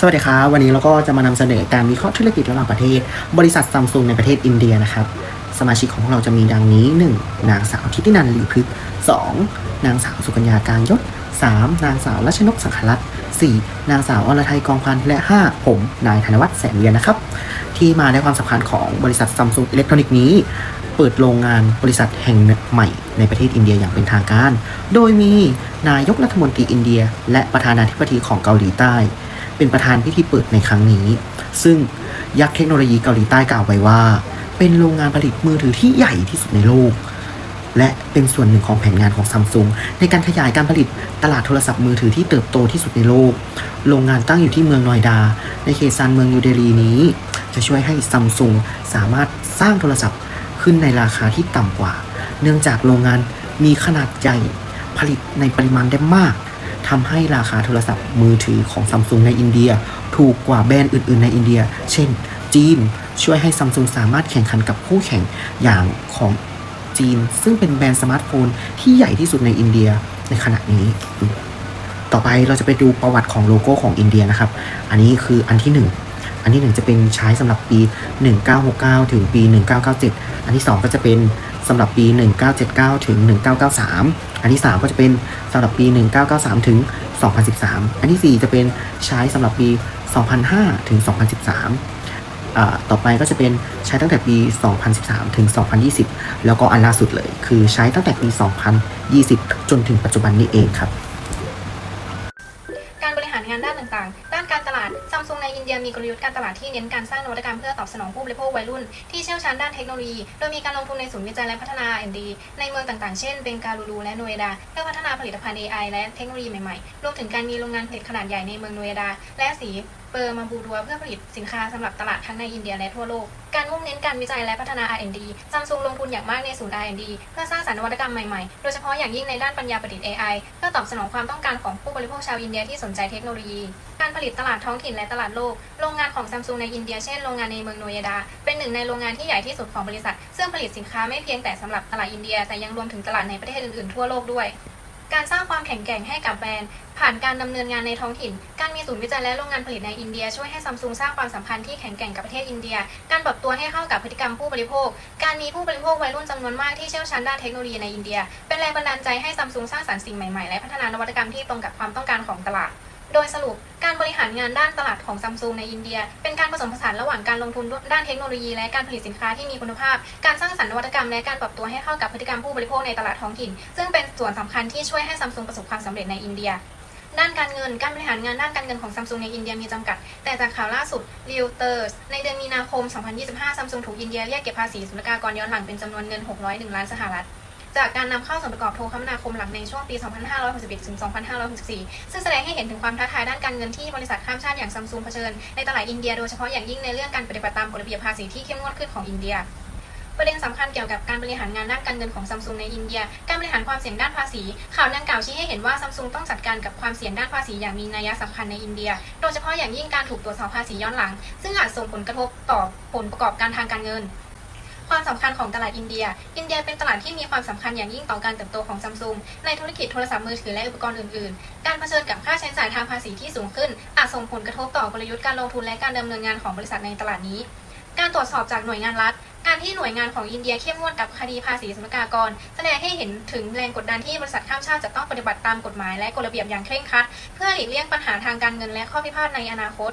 สวัสดีครับวันนี้เราก็จะมานำเสนอการวิเคราะห์ธุรกิจระหว่างประเทศ บริษัทซัมซุงในประเทศอินเดียนะครับ สมาชิกของพวกเราจะมีดังนี้ 1. นางสาวทิตินันหลีพฤกษ์ 2. นางสาวสุกัญญากางยศ 3. นางสาวรัชนกสังขรัตน์ 4. นางสาวอรไทยกองพันธ์และ 5. ผม นายธนวัฒน์แสนเวียนนะครับ ที่มาในความสำคัญของบริษัทซัมซุงอิเล็กทรอนิกส์นี้ เปิดโรงงานบริษัทแห่งใหม่ในประเทศอินเดียอย่างเป็นทางการ โดยมีนายกรัฐมนตรีอินเดีย และประธานาธิบดีของเกาหลีใต้ เป็นประธานพิธีเปิดในครั้งนี้ ซึ่งยักษ์เทคโนโลยีเกาหลีใต้กล่าวไว้ว่า เป็นโรงงานผลิตมือถือที่ใหญ่ที่สุดในโลก และเป็นส่วนหนึ่งของแผนงานของซัมซุงในการขยายการผลิตตลาดโทรศัพท์มือถือที่เติบโตที่สุดในโลก โรงงานตั้งอยู่ที่เมืองนอยดา ในเขตซานเมืองนิวเดลีนี้ จะช่วยให้ซัมซุงสามารถสร้างโทรศัพท์ขึ้นในราคาที่ต่ำกว่า เนื่องจากโรงงานมีขนาดใหญ่ผลิตในปริมาณได้มาก ทำให้ราคาโทรศัพท์มือถือของซัมซุงในอินเดีย ถูกกว่าแบรนด์อื่น ๆ ในอินเดีย เช่น จีน ช่วยให้ซัมซุงสามารถแข่งขันกับคู่แข่งอย่างของจีน ซึ่งเป็นแบรนด์สมาร์ทโฟนที่ใหญ่ที่สุดในอินเดียในขณะนี้ ต่อไปเราจะไปดูประวัติของโลโก้ของอินเดียนะครับ อันนี้คืออันที่หนึ่งอันที่หนึ่งจะเป็นใช้สำหรับปี 1969 ถึงปี 1997 อันที่สองก็จะเป็น สำหรับปี 1979 ถึง 1993 อันที่สามก็จะเป็นสำหรับปี 1993 ถึง 2013 อันที่สี่จะเป็นใช้สำหรับปี 2005 ถึง 2013 ต่อไปก็จะเป็นใช้ตั้งแต่ปี 2013 ถึง 2020 แล้วก็อันล่าสุดเลย คือใช้ตั้งแต่ปี 2020 จนถึงปัจจุบันนี้เองครับ ยมีกลยุทธ์การตลาดที่เน้นการสร้างนวัตกรรมเพื่อตอบสนองผู้บริโภควัยรุ่น ที่เชี่ยวชาญด้านเทคโนโลยี โดยมีการลงทุนในศูนย์วิจัยและพัฒนา R&D ในเมืองต่างๆ เช่น เบงการูรูและโนเอดา เพื่อพัฒนาผลิตภัณฑ์ AI และเทคโนโลยีใหม่ๆ รวมถึงการมีโรงงานผลิตขนาดใหญ่ในเมืองโนเอดา และสีเปอร์มาบูดัวเพื่อผลิตสินค้าสำหรับตลาดทั้งในอินเดียและทั่วโลก การมุ่งเน้นการวิจัยและพัฒนา R&D ซัมซุงลงทุนอย่างมากในศูนย์ R&D เพื่อสร้างสรรค์นวัตกรรมใหม่ๆ โดยเฉพาะอย่างยิ่งในด้านปัญญาประดิษฐ์ AI เพื่อตอบสนองความต้องการของผู้บริโภคชาวอินเดียที่สนใจเทคโนโลยี การผลิตตลาดท้องถิ่นและตลาดโลก โรงงานของซัมซุงในอินเดียเช่นโรงงานในเมืองโนยดา เป็นหนึ่งในโรงงานที่ใหญ่ที่สุดของบริษัท ซึ่งผลิตสินค้าไม่เพียงแต่สำหรับตลาดอินเดีย แต่ยังรวมถึงตลาดในประเทศอื่นๆทั่วโลกด้วยการสร้างความแข็งแกร่งให้กับแบรนด์ ผ่านการดำเนินงานในท้องถิ่น การมีศูนย์วิจัยและโรงงานผลิตในอินเดีย ช่วยให้ซัมซุงสร้างความสัมพันธ์ที่แข็งแกร่งกับประเทศอินเดีย การปรับตัวให้เข้ากับพฤติกรรมผู้บริโภค การมีผู้บริโภควัยรุ่นจำนวนมากที่เชี่ยวชาญด้านเทคโนโลยีในอินเดีย เป็นแรงบันดาลใจให้ซัมซุงสร้างสรรค์สิ่งใหม่ๆ และพัฒนานวัตกรรมที่ตรงกับความต้องการของตลาด โดยสรุปการบริหารงานด้านตลาดของซัมซุงในอินเดีย เป็นการผสมผสานระหว่างการลงทุนด้านเทคโนโลยีและการผลิตสินค้าที่มีคุณภาพ การสร้างสรรค์นวัตกรรมและการปรับตัวให้เข้ากับพฤติกรรมผู้บริโภคในตลาดท้องถิ่น ซึ่งเป็นส่วนสำคัญที่ช่วยให้ซัมซุงประสบความสำเร็จในอินเดียด้านการเงิน การบริหารงานด้านการเงินของซัมซุงในอินเดียมีจำกัด แต่จากข่าวล่าสุด Reuters ในเดือนมีนาคม 2025ซัมซุงถูกอินเดียเรียกเก็บภาษีศุลกากรย้อนหลังเป็นจำนวนเงิน 601 ล้านสหรัฐ จากการนำเข้าส่วนประกอบโทรคมนาคมหลักในช่วงปี 2561 ถึง 2564 ซึ่งแสดงให้เห็นถึงความท้าทายด้านการเงินที่บริษัทข้ามชาติอย่างซัมซุงเผชิญในตลาดอินเดียโดยเฉพาะอย่างยิ่งในเรื่องการปฏิบัติตามกฎระเบียบภาษีที่เข้มงวดขึ้นของอินเดียประเด็นสำคัญเกี่ยวกับการบริหารงานด้านการเงินของซัมซุงในอินเดีย การบริหารความเสี่ยงด้านภาษี ข่าวดังกล่าวชี้ให้เห็นว่าซัมซุงต้องจัดการกับความเสี่ยงด้านภาษีอย่างมีนัยสำคัญในอินเดีย โดยเฉพาะอย่างยิ่งการถูกตรวจสอบภาษีย้อนหลัง ซึ่งอาจส่งผลกระทบต่อผลประกอบการทางการเงิน ความสำคัญของตลาดอินเดีย อินเดียเป็นตลาดที่มีความสำคัญอย่างยิ่งต่อการเติบโตของซัมซุงในธุรกิจโทรศัพท์มือถือและอุปกรณ์อื่นๆ การเผชิญกับค่าใช้จ่ายทางภาษีที่สูงขึ้น อาจส่งผลกระทบต่อกลยุทธ์การลงทุนและการดำเนินงานของบริษัทในตลาดนี้ การตรวจสอบจากหน่วยงานรัฐการที่หน่วยงานของอินเดียเข้มงวดกับคดีภาษีศุลกากร แสดงให้เห็นถึงแรงกดดันที่บริษัทข้ามชาติจะต้องปฏิบัติตามกฎหมายและกฎระเบียบอย่างเคร่งครัด เพื่อหลีกเลี่ยงปัญหาทางการเงินและข้อพิพาทในอนาคต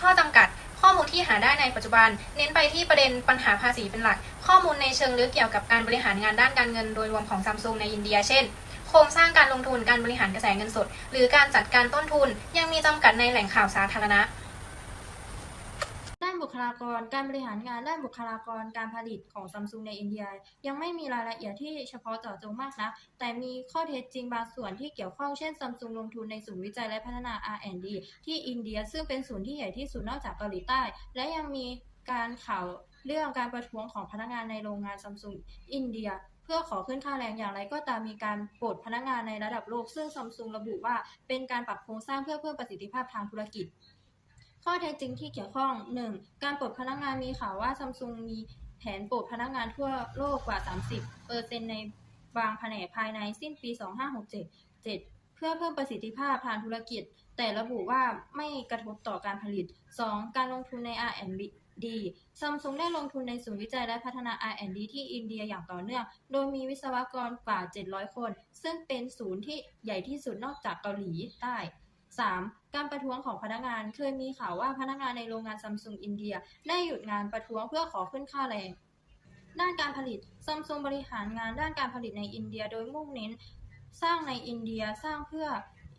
ข้อจำกัด อมูลที่หาได้ในปัจจุบัน เน้นไปที่ประเด็นปัญหาภาษีเป็นหลัก ข้อมูลในเชิงลึกเกี่ยวกับการบริหารงานด้านการเงินโดยรวมของซัมซุงในอินเดียเช่นโครงสร้างการลงทุนการบริหารกระแสเงินสด หรือการจัดการต้นทุนยังมีจำกัดในแหล่งข่าวสาธารณะ คลากร การบริหารงานด้านบุคลากรการผลิตของซัมซุงในอินเดีย ยังไม่มีรายละเอียดที่เฉพาะเจาะจงมากนะ แต่มีข้อเท็จจริงบางส่วนที่เกี่ยวข้องเช่นซัมซุงลงทุนในศูนย์วิจัยและพัฒนา R&D ที่อินเดียซึ่งเป็นศูนย์ที่ใหญ่ที่สุดนอกจากเกาหลีใต้ และยังมีการข่าวเรื่องการประท้วงของพนักงานในโรงงานซัมซุงอินเดียเพื่อขอขึ้นค่าแรงอย่างไรก็ตามมีการปลดพนักงานในระดับโลก ซึ่งซัมซุงระบุว่าเป็นการปรับโครงสร้างเพื่อเพิ่มประสิทธิภาพทางธุรกิจ ข้อเท็จจริงที่เกี่ยวข้อง 1. การปลดพนักงานมีข่าวว่าซัมซุงมีแผนปลดพนักงานทั่วโลกกว่า 30เปอร์เซ็นในบางแผนกภายในสิ้นปี 2567 7 เพื่อเพิ่มประสิทธิภาพทางธุรกิจ แต่ระบุว่าไม่กระทบต่อการผลิต 2. การลงทุนใน R&D ซัมซุงได้ลงทุนในศูนย์วิจัยและพัฒนา R&D ที่อินเดียอย่างต่อเนื่อง โดยมีวิศวกรกว่า 700 คน ซึ่งเป็นศูนย์ที่ใหญ่ที่สุดนอกจากเกาหลีใต้ 3. การประท้วงของพนักงานเคยมีข่าวว่าพนักงานในโรงงานซัมซุงอินเดีย ได้หยุดงานประท้วงเพื่อขอขึ้นค่าแรงด้านการผลิตซัมซุงบริหารงานด้านการผลิตในอินเดียโดยมุ่งเน้น สร้างในอินเดียสร้างเพื่อ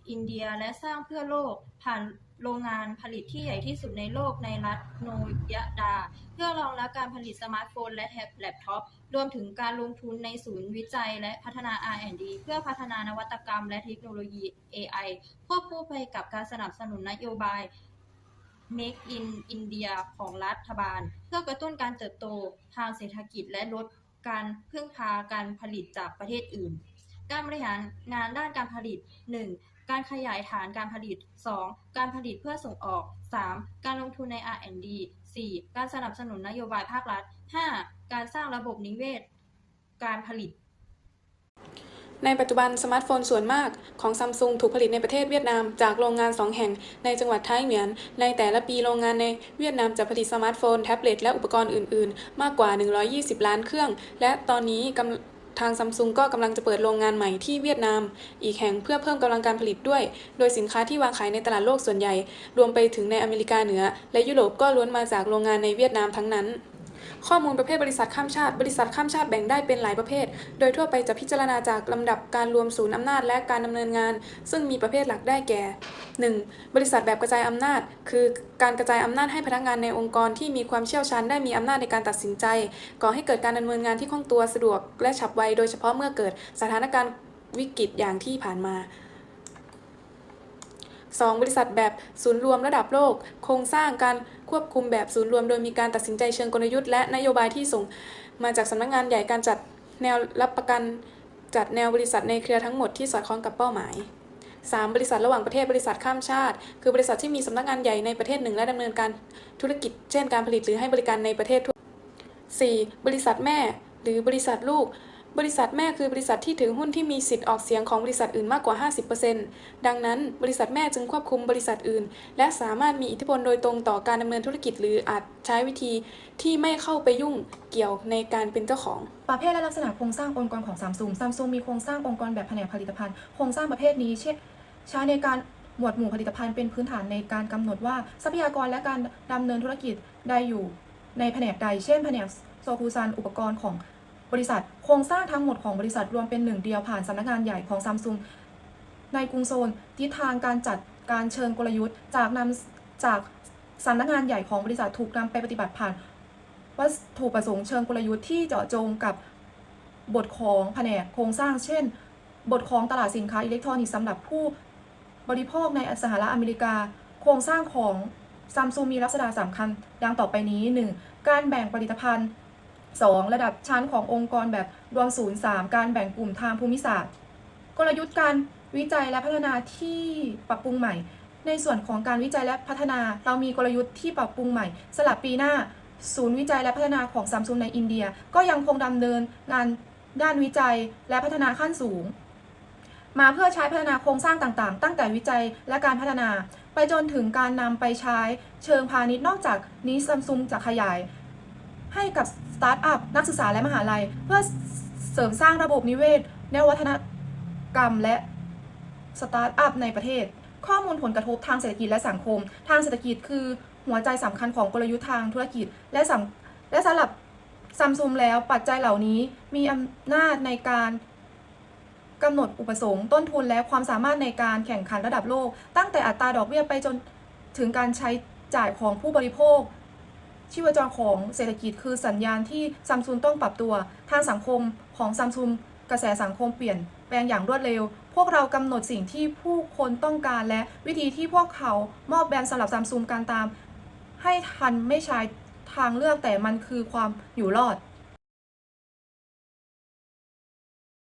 อินเดียและสร้างเพื่อโลก ผ่านโรงงานผลิตที่ใหญ่ที่สุดในโลกในรัฐโนยดา เพื่อรองรับการผลิตสมาร์ทโฟนและแท็บแล็ปท็อป รวมถึงการลงทุนในศูนย์วิจัยและพัฒนา R&D เพื่อพัฒนานวัตกรรมและเทคโนโลยี AI ควบคู่ไปกับการสนับสนุนนโยบาย Make in India ของรัฐบาล เพื่อกระตุ้นการเติบโตทางเศรษฐกิจและลดการพึ่งพาการผลิตจากประเทศอื่น การบริหารงานด้านการผลิต 1. การขยายฐานการผลิต 2. การผลิตเพื่อส่งออก 3. การลงทุนใน R&D 4. การสนับสนุนนโยบายภาครัฐ 5. การสร้างระบบนิเวศ การผลิต ในปัจจุบันสมาร์ทโฟนส่วนมากของซัมซุงถูกผลิตในประเทศเวียดนามจากโรงงาน 2 แห่งในจังหวัดท้ายเหมียน ในแต่ละปีโรงงานในเวียดนามจะผลิตสมาร์ทโฟน แท็บเล็ตและอุปกรณ์อื่น ๆ มากกว่า 120 ล้านเครื่อง และตอนนี้กำ ทางซัมซุงก็กำลังจะเปิดโรงงานใหม่ที่เวียดนาม อีกแห่งเพื่อเพิ่มกำลังการผลิตด้วย โดยสินค้าที่วางขายในตลาดโลกส่วนใหญ่ รวมไปถึงในอเมริกาเหนือ และยุโรปก็ล้วนมาจากโรงงานในเวียดนามทั้งนั้น ข้อมูลประเภทบริษัทข้ามชาติ บริษัทข้ามชาติแบ่งได้เป็นหลายประเภท โดยทั่วไปจะพิจารณาจากลำดับการรวมศูนย์อำนาจและการดำเนินงาน ซึ่งมีประเภทหลักได้แก่ 1. บริษัทแบบกระจายอำนาจ คือการกระจายอำนาจให้พนักงานในองค์กรที่มีความเชี่ยวชาญได้มีอำนาจในการตัดสินใจ ก่อให้เกิดการดำเนินงานที่คล่องตัวสะดวกและฉับไว โดยเฉพาะเมื่อเกิดสถานการณ์วิกฤตอย่างที่ผ่านมา 2. บริษัทแบบศูนย์รวมระดับโลก โครงสร้างการ ควบคุมแบบศูนย์รวม โดยมีการตัดสินใจเชิงกลยุทธ์และนโยบายที่ส่งมาจากสำนักงานใหญ่การจัดแนวรับประกันจัดแนวบริษัทในเครือทั้งหมดที่สอดคล้องกับเป้าหมาย 3. บริษัทระหว่างประเทศบริษัทข้ามชาติ คือบริษัทที่มีสำนักงานใหญ่ในประเทศหนึ่งและดำเนินการธุรกิจ เช่น การผลิตหรือให้บริการในประเทศทั่ว 4. บริษัทแม่ หรือบริษัทลูก บริษัทแม่คือบริษัทที่ถือหุ้นที่มีสิทธิ์ออกเสียงของบริษัทอื่นมากกว่า 50%ดังนั้น บริษัทแม่จึงควบคุมบริษัทอื่น และสามารถมีอิทธิพลโดยตรงต่อการดำเนินธุรกิจ หรืออาจใช้วิธีที่ไม่เข้าไปยุ่งเกี่ยวในการเป็นเจ้าของ ประเภทและลักษณะโครงสร้างองค์กรของซัมซุงซัมซุงมีโครงสร้างองค์กรแบบแผนกผลิตภัณฑ์โครงสร้างประเภทนี้เช่นใช้ในการหมวดหมู่ผลิตภัณฑ์เป็นพื้นฐานในการกำหนดว่าทรัพยากรและการดำเนินธุรกิจใดอยู่ในแผนกใด เช่นแผนกโซคูซันอุปกรณ์ของ บริษัท โครงสร้างทั้งหมดของบริษัทรวมเป็นหนึ่งเดียวผ่านสำนักงานใหญ่ของซัมซุงในกรุงโซลทิศทางการจัดการเชิงกลยุทธ์ จากนำจากสำนักงานใหญ่ของบริษัทถูกนำไปปฏิบัติผ่านวัตถุประสงค์เชิงกลยุทธ์ที่เจาะจงกับบทของแผนกโครงสร้างเช่น บทของตลาดสินค้าอิเล็กทรอนิกส์สำหรับผู้บริโภคในสหรัฐอเมริกา โครงสร้างของซัมซุงมีลักษณะสำคัญดังต่อไปนี้ 1. การแบ่งผลิตภัณฑ์ 2. ระดับชั้นขององค์กรแบบรวมศูนย์ 3. การแบ่งกลุ่มทางภูมิศาสตร์ กลยุทธ์การวิจัยและพัฒนาที่ปรับปรุงใหม่ ในส่วนของการวิจัยและพัฒนา เรามีกลยุทธ์ที่ปรับปรุงใหม่ สลับปีหน้า ศูนย์วิจัยและพัฒนาของซัมซุงในอินเดีย ก็ยังคงดำเนินงานด้านวิจัยและพัฒนาขั้นสูง มาเพื่อใช้พัฒนาโครงสร้างต่างๆ ตั้งแต่วิจัยและการพัฒนา ไปจนถึงการนำไปใช้เชิงพาณิชย์นอกจากนี้ซัมซุงจะขยาย ให้กับสตาร์ทอัพนักศึกษาและมหาลัย เพื่อเสริมสร้างระบบนิเวศแนววัฒนกรรมและสตาร์ทอัพในประเทศ ข้อมูลผลกระทบทางเศรษฐกิจและสังคม ทางเศรษฐกิจคือหัวใจสำคัญของกลยุทธ์ทางธุรกิจ และสำและสำหรับซัมซุงแล้วปัจจัยเหล่านี้มีอำนาจในการกำหนดอุปสงค์ต้นทุนและความสามารถในการแข่งขันระดับโลก ตั้งแต่อัตราดอกเบี้ยไปจนถึงการใช้จ่ายของผู้บริโภค ชีวจรของเศรษฐกิจคือสัญญาณที่ซัมซุงต้องปรับตัว ทางสังคมของซัมซุงกระแสสังคมเปลี่ยนแปลงอย่างรวดเร็ว พวกเรากำหนดสิ่งที่ผู้คนต้องการและวิธีที่พวกเขามอบแบรนด์สำหรับซัมซุงการตาม ให้ทันไม่ใช่ทางเลือกแต่มันคือความอยู่รอด